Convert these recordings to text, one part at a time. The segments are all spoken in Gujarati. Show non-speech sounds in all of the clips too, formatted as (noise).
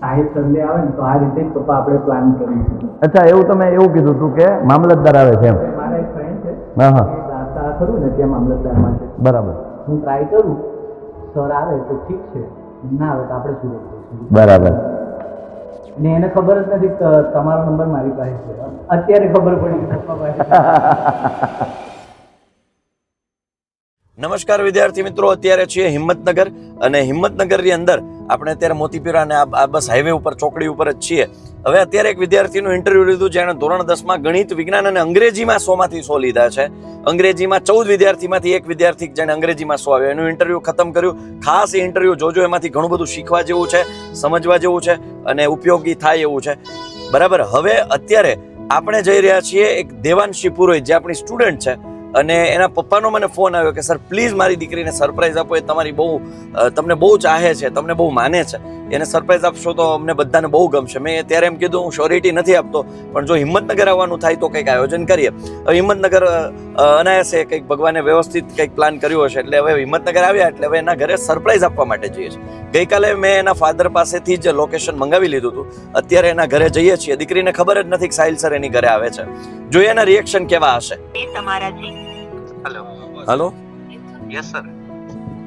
સાહિબ સંડે આવે ને તો આ રીતે પપ્પા આપણે પ્લાન કરીશું અચ્છા એવું તમે એવું કીધું હતું કે મામલતદાર આવે છે એમ. મારા એક ફ્રેન્ડ છે. હા હા. દાતા ખરું ને ત્યાં મામલતદારમાં છે. બરાબર. હું ટ્રાય કરું સર આવે તો ઠીક છે. ના આવે તો આપણે શું બરાબર. ને એને ખબર જ નથી તમારો નંબર મારી પાસે છે. અત્યારે ખબર પડી પપ્પા પાસે (laughs) નમસ્કાર વિદ્યાર્થી મિત્રો, અત્યારે છીએ હિંમતનગર અને હિંમતનગરની અંદર આપણે અત્યારે મોતીપીરા અને આ બસ હાઈવે ઉપર, ચોકડી ઉપર જ છીએ. હવે અત્યારે એક વિદ્યાર્થીનું ઇન્ટરવ્યુ લીધું જેણે ધોરણ દસમાં ગણિત, વિજ્ઞાન અને અંગ્રેજીમાં સોમાંથી સો લીધા છે. અંગ્રેજીમાં ચૌદ વિદ્યાર્થીમાંથી એક વિદ્યાર્થી જેણે અંગ્રેજીમાં સો આવ્યો. એનું ઇન્ટરવ્યુ ખતમ કર્યું. ખાસ એ ઇન્ટરવ્યુ જોજો, એમાંથી ઘણું બધું શીખવા જેવું છે, સમજવા જેવું છે અને ઉપયોગી થાય એવું છે. બરાબર? હવે અત્યારે આપણે જઈ રહ્યા છીએ એક દેવાંશી પુરોહિત જે આપણી સ્ટુડન્ટ છે. અને એના પપ્પાનો મને ફોન આવ્યો કે, સર પ્લીઝ મારી દીકરીને સરપ્રાઈઝ આપો, એ તમારી બહુ તમને બહુ ચાહે છે, તમને બહુ માને છે. એને સરપ્રાઈઝ આપશો તો અમને બધાને બહુ ગમશે. મેં ત્યારે એમ કીધું, હું શ્યોરિટી નથી આપતો, પણ જો હિંમતનગર આવવાનું થાય તો કંઈક આયોજન કરીએ. હવે હિંમતનગર અનાયાસે કંઈક ભગવાને વ્યવસ્થિત કંઈક પ્લાન કર્યો હશે, એટલે હવે હિંમતનગર આવ્યા, એટલે હવે એના ઘરે સરપ્રાઈઝ આપવા માટે જઈએ છીએ. ગઈકાલે મેં એના ફાધર પાસેથી જ લોકેશન મંગાવી લીધું હતું. અત્યારે એના ઘરે જઈએ છીએ. દીકરીને ખબર જ નથી કે સાહિલ સર એની ઘરે આવે છે. જોઈએ એના રિએક્શન કેવા હશે. તમારા હેલો હલો યસ સર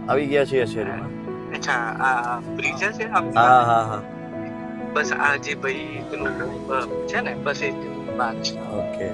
આવી ગયા છીએ શેરીમાં અચ્છા આ બ્રિજ છે હા હા હા. બસ આ જે ભાઈ પેલું છે ને બસ એ ઓકે.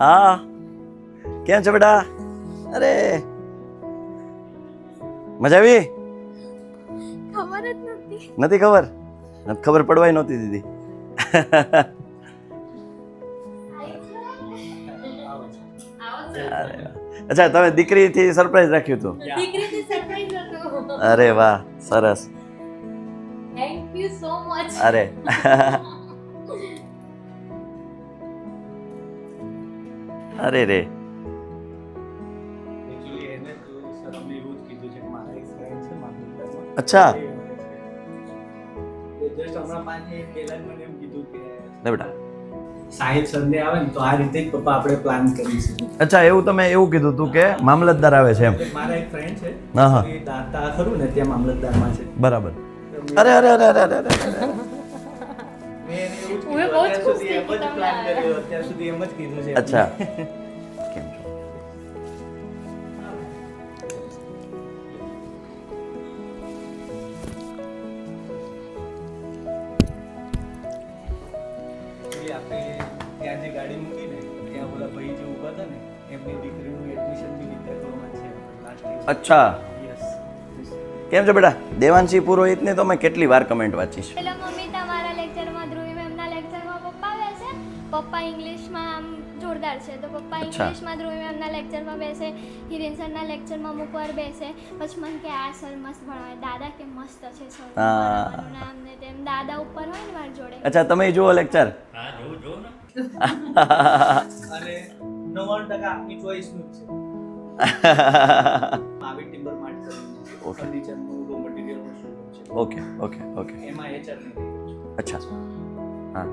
હા. કેમ છો બેટા? અરે. મજા આવી? ખબર જ નથી નથી ખબર? નથી ખબર પડવાય નહોતી દીદી. અરે વાહ. અચ્છા તમે દીકરીથી સરપ્રાઈઝ રાખ્યું હતું? દીકરીથી સરપ્રાઈઝ હતો. અરે વાહ સરસ. થેન્ક યુ સો મચ અરે. છે રે અચ્છા. લે બેટા. સાહિબ સંડે આવે ને તો આ રીતે જ પપ્પા આપણે પ્લાન કરીશું. અચ્છા એવું તમે એવું કીધું હતું કે મામલતદાર આવે છે એમ. મારા એક ફ્રેન્ડ છે હા, હા. દાતા ખરું ને ત્યાં મામલતદારમાં છે. બરાબર. અરે અરે અરે અરે અરે. અચ્છા. કેમ છો? ત્યાં જે ગાડી મૂકી ને ત્યાં ઓલા ભાઈ જે ઊભા હતા ને એમની દીકરીનું એડમિશન બી વિદ્યાર્થીઓમાં છે અચ્છા. કેમ છે બેટા? દેવાંશી પુરોહિતને તો મેં કેટલી વાર કમેન્ટ વાંચી છે. પપ્પા ઇંગ્લિશમાં આમ જોરદાર છે. તો પપ્પા ઇંગ્લિશમાં ધ્રુવી મેમના લેક્ચરમાં બેસે હિરેન સરના લેક્ચરમાં અમુક વાર બેસે. પછી મને કે આ સર મસ્ત ભણાવે. દાદા કે મસ્ત છે સર. હા. ભણાવવાનું ને તેમ. દાદા ઉપર હોય ને મારી જોડે. અચ્છા તમે જુઓ લેક્ચર. અને નવ્વાણું ટકા આપની ચોઈસનું છે. (laughs) આવી ટિમ્બર માર્ટ કરીને Okay. ફર્નિચરનું રો મટીરિયલનું શોરૂમ છે? ઓકે ઓકે ઓકે એમાં એચઆરની અચ્છા. હા.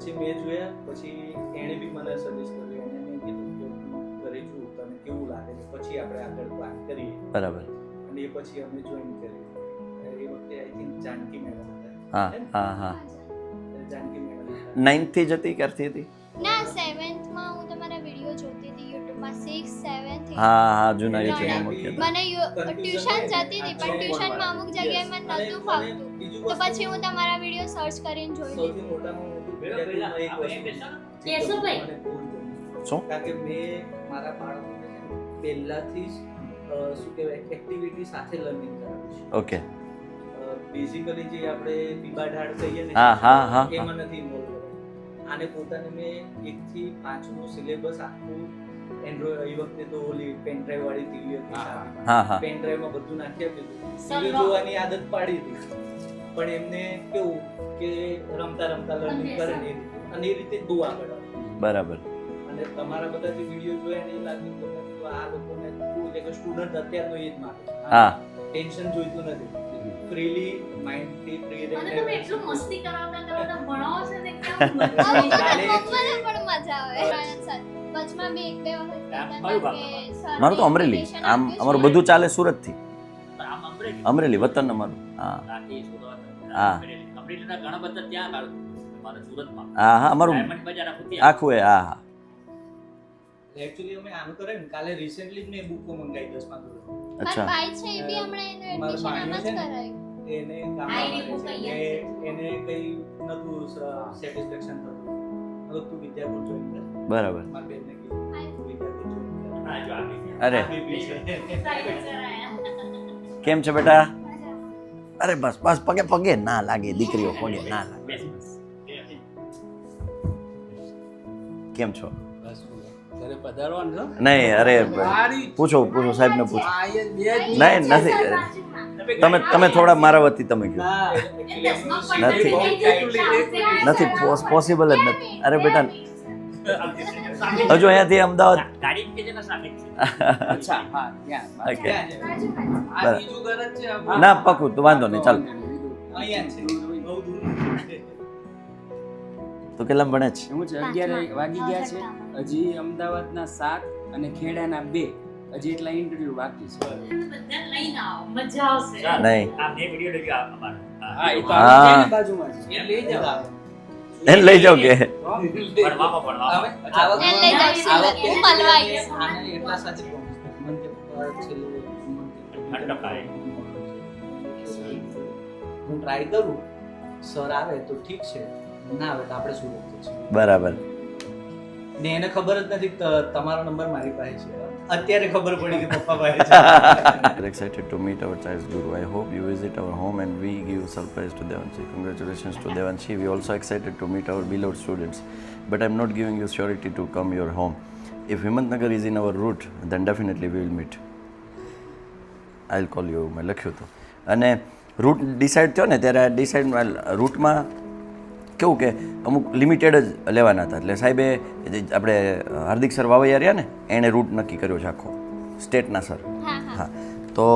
પછી મેં જોયા પછી એણે બી મને સજેસ્ટ કર્યું અને મેં કીધું કે હું ઘરે છું તને કેવું લાગે છે? પછી આપણે આગળ પ્લાન કરીએ. બરાબર. અને એ પછી અમે જોઈન કર્યું. એ વખતે આઈ થિંક જાનકી મેડમ હતા. હા હા જાનકી મેડમ હતા. નાઇન્થથી જતી કરતી હતી ના સેવન્થમાં હું તમારા વીડિયો જોતી હતી યુટ્યુબમાં સિક્સ સેવન્થ હા હા જૂના. મૂક્યા હતા. મને ટ્યુશન જતી હતી પણ ટ્યુશનમાં અમુક જગ્યાએ મને નહોતું ફાવતું. તો પછી હું તમારા વીડિયો સર્ચ કરીને જોઈ લીધું. શું? કારણ કે મેં મારા બાળકોને પહેલાથી જ શું કહેવાય એક્ટિવિટી સાથે લર્નિંગ કરાવ્યું છે ઓકે બેઝિકલી જે આપણે પીબા ઢાળ કહીએ ને હા હા. એમાં નથી ઇન્વોલ્વ આને પોતાને મેં એકથી પાંચનું સિલેબસ આખું એન્ડ્રોઈડ એ વખતે તો ઓલી પેન ડ્રાઈવ વાળી ટીવી હતી પેન ડ્રાઈવમાં બધું નાખી આપ્યું હતું. જોવાની આદત પાડી હતી પણ એમને કેવું કે રમતા રમતા લર્નિંગ કરે ને અને એ રીતે બહુ આગળ બરાબર. અને તમારા બધા જે વીડિયો જોયા ને એ લાગ્યું કે આ લોકોને કેવું છે કે સ્ટુડન્ટ અત્યારનો એ જ માટે હા. ટેન્શન જોઈતું નથી. ફ્રીલી માઇન્ડથી ફ્રી અને તમે એટલું મસ્તી કરાવતા કરાવતા ભણાવો છો ને કેમ અમુક મજા આવી ચાલે. જાય. પપ્પાને પણ મજા આવે. આનંદ સર એક બે વખત મારું તો અમરેલી. આમ અમારું બધું ચાલે સુરતથી. થી અમરેલી. અમરેલી વતન અમારું. હા. સુરત, હા. ઘણા બધા ત્યાં મારા સુરતમાં. હા હા અમારું આખું એ હા હા. એકચ્યુઅલી અમે આનું કરે ને કાલે રિસેન્ટલી જ મેં બુકો મંગાવી દસમા ધોરણ. મારા અચ્છા ભાઈ છે એ બી હમણાં એનું મારો એડમિશન આમાં જ છે ને? કરાયું. એને કામ એની કઈ નતું સેટિસ્ફેક્શન થતું. તું વિદ્યાપુર જોઈન કર. બરાબર. મારી બેનને કીધું જોઈન કર. અરે. કેમ છે બેટા? અરે બસ બસ પગે પગે ના લાગે દીકરીઓ પગે ના લાગે. કેમ છો? નહીં અરે પૂછો પૂછો પૂછો સાહેબને પૂછો. નહીં નથી. તમે તમે થોડા મારા વતી તમે કહો. ના, નથી. નથી પોસિબલ જ નથી. અરે બેટા. હજુ અહીંયાથી અમદાવાદ ને સામે જ. છે. અચ્છા હા ત્યાં ઓકે આ બીજું ઘર જ છે ના પકું તો વાંધો નહીં ચાલો. અહીંયા છે બહુ દૂર તો કેટલા ભણે છે? હું છે અગિયાર વાગી ગયા છે. હજી અમદાવાદના સાત અને ખેડાના બે. હજી એટલા ઇન્ટરવ્યુ બાકી છે. બધા લઈને આવો મજા આવશે. નહીં. આ મેં વીડિયો લઈ ગયો અમારો. હા એ તો. બાજુમાં છે. લઈ જાવ એને લઈ જાવ કે. હું ટ્રાય કરું. સર આવે તો ઠીક છે. ના આવે તો આપણે સુરત બરાબર. ને એને ખબર જ નથી તમારો નંબર મારી પાસે છે. અત્યારે ખબર પડી કે પપ્પા પાસે છે We're excited to meet our child's guru. I hope you visit our home and we give surprise to Devanshi. Congratulations to Devanshi. We also excited to meet our beloved students. But I'm not giving you surety to come your home. If Himantnagar is in our route, then definitely we will meet. I'll call you. મેં લખ્યું હતું અને રૂટ ડિસાઇડ થયો ને ત્યારે ડિસાઇડ રૂટમાં કેવું કે અમુક લિમિટેડ જ લેવાના હતા. એટલે સાહેબે આપણે હાર્દિક સર વાવૈયા રહ્યા ને એણે રૂટ નક્કી કર્યો છે આખો. સ્ટેટના સર. હા તો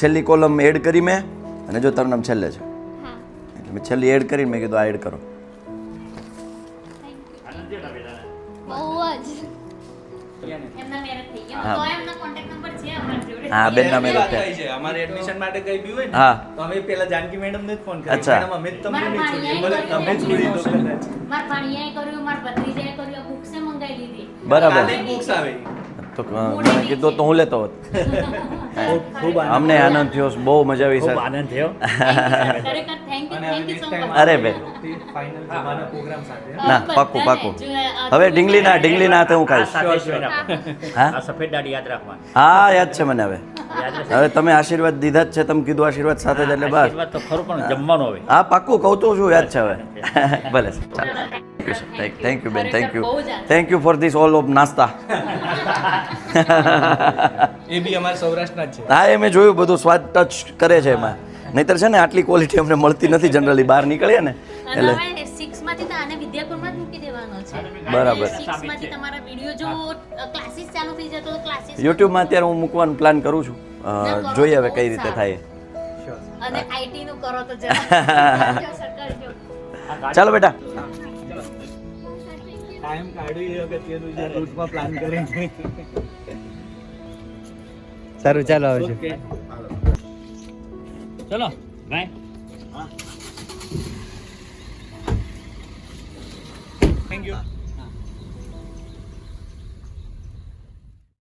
છેલ્લી કોલમ એડ કરી મેં અને જો તારું નામ છેલ્લે છે. એટલે મેં છેલ્લી એડ કરીને મેં કીધું આ એડ કરો. હા. હા, એમની marriage વાત થાય છે. અમારે એડમિશન માટે કઈ બી હોય ને હા. તો અમે પેલા જાનકી મેડમ ને જ ફોન કર્યો. અચ્છા. મેડમ અમે તમને નહીં છોડીએ ભાણિયાએ તમે જ છોડી દો કદાચ મારા ભાણિયાએ કર્યું મારા ભત્રીજાએ કર્યું બુક્સે મંગાવી લીધી. બરાબર. બુક્સ આવે. તો મને કીધું તો હું લેતો હોત. (laughs) અમને આનંદ થયો બહુ મજા આવી ખૂબ સર. આનંદ થયો. (laughs) અરે બે ના પાકું પાકું. હવે ઢીંગલી ના ઢીંગલી અરે બેન. ફાઇનલ જવાના પ્રોગ્રામ સાથે ના, હું ખાઈશ. હા? સફેદ દાઢી યાદ રાખવા હા યાદ છે મને હવે. હવે તમે આશીર્વાદ દીધા જ છે તમે કીધું આશીર્વાદ સાથે જ એટલે બસ. તો ખરું પણ જમવાનું હવે. હા પાકું કહું તો શું યાદ છે હવે. (laughs) ભલે ચાલો થેન્ક યુ બેન thank you thank you for this all of nashta A B અમારા સૌરાષ્ટ્રના જ છે. હા એ મેં જોયું બધું સ્વાદ ટચ કરે છે એમાં. નહીતર છે ને આટલી ક્વોલિટી અમને મળતી નથી જનરલી બહાર નીકળીએ ને એટલે હવે સિક્સમાંથી તો આને વિદ્યાપુરમાં જ મૂકી દેવાનો છે. બરાબર. સિક્સમાંથી તમારા વીડિયો જો ક્લાસીસ ચાલુ થઈ જતો તો ક્લાસીસ યુટ્યુબમાં અત્યારે હું મૂકવાનું પ્લાન કરું છું. જોઈએ હવે કઈ રીતે થાય. અને આઈટી નું કરો તો (laughs) જરા. (laughs) કરજો. ચાલો બેટા. ટાઈમ કાઢી અગત્યનું છે રૂટમાં પ્લાન કરીને સારું ચાલો આવજો. ચલો બાય થેન્ક યુ